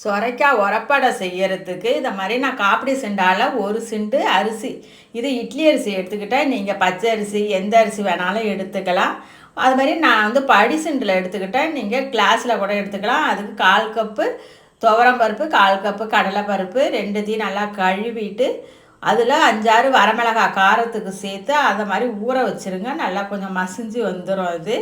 சொரைக்காய் உரப்படை செய்யறதுக்கு இந்த மாதிரி நான் காப்பிடி சிண்டால ஒரு சிண்டு அரிசி. இது இட்லி அரிசி எடுத்துக்கிட்டால் நீங்கள் பச்சை அரிசி எந்த அரிசி வேணாலும் எடுத்துக்கலாம். அது மாதிரி நான் வந்து படி சிண்டில் எடுத்துக்கிட்டேன் நீங்கள் கிளாஸில் கூட எடுத்துக்கலாம். அதுக்கு கால் கப்பு துவரம் பருப்பு கால் கப்பு கடலை பருப்பு ரெண்டுத்தையும் நல்லா கழுவிட்டு அதில் அஞ்சாறு வரமிளகாய் காரத்துக்கு சேர்த்து அதை மாதிரி ஊற வச்சுருங்க. நல்லா கொஞ்சம் மசிஞ்சு வந்துடும் அது.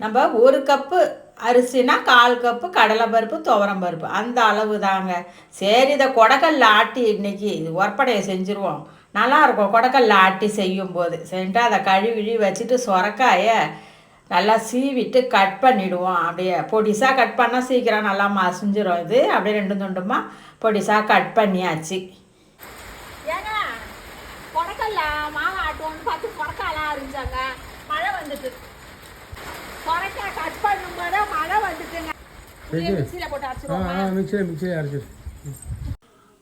நம்ம ஒரு கப்பு அரிசினா கால் கப்பு கடலைப்பருப்பு துவரம் பருப்பு. அந்த அளவு தாங்க. சரி இதை கொடக்கல்ல ஆட்டி இன்னைக்கு இது ஒற்படையை செஞ்சுருவோம். நல்லா இருக்கும் கொடக்கல்ல ஆட்டி செய்யும் போது சரின்ட்டு அதை கழுவி வச்சுட்டு சொரக்காயை நல்லா சீவிட்டு கட் பண்ணிவிடுவோம் அப்படியே பொடிசாக கட் பண்ணால் சீக்கிரம் நல்லா மசிஞ்சிரும் இது. அப்படியே ரெண்டு துண்டுமா பொடிசாக கட் பண்ணியாச்சு. ஏங்க கொடக்கல்ல மாலை ஆட்டுவோம்னு பார்த்து கொடக்காலாம் அரிஞ்சாங்க மழை வந்துட்டு கொடக்காய் கட் பண்ணும்போது மழை வந்துட்டுங்க சரி. மிக்சியில் மிக்சியில் அரைச்சிரு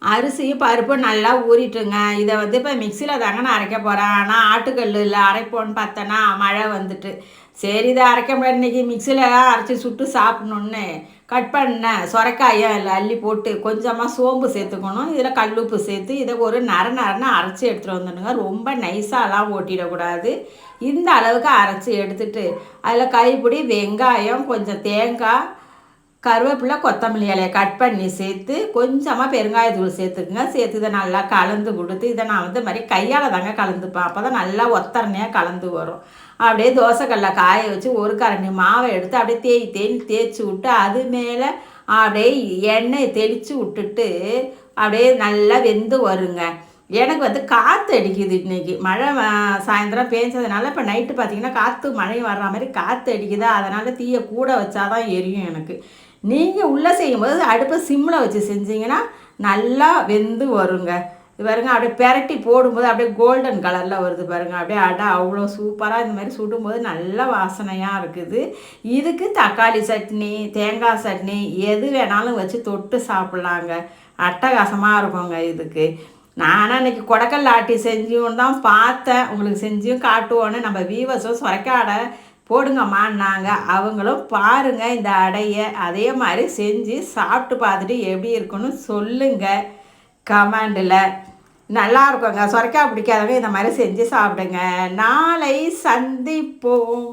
அரிசியும் பருப்பும் நல்லா ஊறிட்டுங்க. இதை வந்து இப்போ மிக்சியில் தாங்க நான் அரைக்க போகிறேன் ஆனால் ஆட்டுக்கல்லில் அரைப்போன்னு பார்த்தேன்னா மழை வந்துட்டு. சரி இதை அரைக்க முடியாது இன்றைக்கி மிக்சியில் அரைச்சி சுட்டு சாப்பிட்ணுன்னு கட் பண்ணேன் சொரக்காயை அதில் அள்ளி போட்டு கொஞ்சமாக சோம்பு சேர்த்துக்கணும். இதில் கல்லுப்பு சேர்த்து இதை ஒரு நர நரன்னு அரைச்சி எடுத்துகிட்டு வந்துடுங்க. ரொம்ப நைஸாலாம் ஓட்டிடக்கூடாது. இந்த அளவுக்கு அரைச்சி எடுத்துட்டு அதில் கைப்பிடி வெங்காயம் கொஞ்சம் தேங்காய் கருவேப்பிலை கொத்தமல்லி இலையை கட் பண்ணி சேர்த்து கொஞ்சமாக பெருங்காயத்தூள் சேர்த்துக்குங்க. சேர்த்து இதை நல்லா கலந்து கொடுத்து இதை நான் வந்து மாதிரி கையால் தாங்க கலந்துப்பேன். அப்போ தான் நல்லா ஒத்தரணையாக கலந்து வரும். அப்படியே தோசைக்கல்ல காய வச்சு ஒரு கரண்டி மாவை எடுத்து அப்படியே தேய் தேய் தேய்ச்சி விட்டு அது மேலே அப்படியே எண்ணெய் தெளித்து விட்டுட்டு அப்படியே நல்லா வெந்து வருங்க. எனக்கு வந்து காற்று அடிக்குது இன்றைக்கி மழை சாயந்தரம் பேஞ்சதுனால இப்போ நைட்டு பார்த்தீங்கன்னா காற்று மழை வர்ற மாதிரி காற்று அடிக்குதா? அதனால் தீயை கூட வச்சாதான் எரியும் எனக்கு. நீங்கள் உள்ளே செய்யும்போது அடுப்பை சிம்மில் வச்சு செஞ்சீங்கன்னா நல்லா வெந்து வருங்க. இது பாருங்க அப்படியே பெரட்டி போடும்போது அப்படியே கோல்டன் கலரில் வருது பாருங்க. அப்படியே அடை அவ்வளோ சூப்பராக இந்த மாதிரி சுடும்போது நல்ல வாசனையாக இருக்குது. இதுக்கு தக்காளி சட்னி தேங்காய் சட்னி எது வேணாலும் வச்சு தொட்டு சாப்பிட்லாங்க. அட்டகாசமாக இருக்குங்க இதுக்கு. நானும் இன்னைக்கு கொடக்கல்ல ஆட்டி செஞ்சும் தான் பார்த்தேன். உங்களுக்கு செஞ்சும் காட்டுவோன்னு. நம்ம வீவர்ஸும் சுரைக்காடை போடுங்கம்மான்னாங்க அவங்களும் பாருங்க இந்த அடையை. அதே மாதிரி செஞ்சு சாப்பிட்டு பார்த்துட்டு எப்படி இருக்குன்னு சொல்லுங்க. கமெண்டில். நல்லா இருக்குங்க. சுரைக்காய் பிடிக்காதவங்க இந்த மாதிரி செஞ்சு சாப்பிடுங்க. நாளை சந்திப்போம்.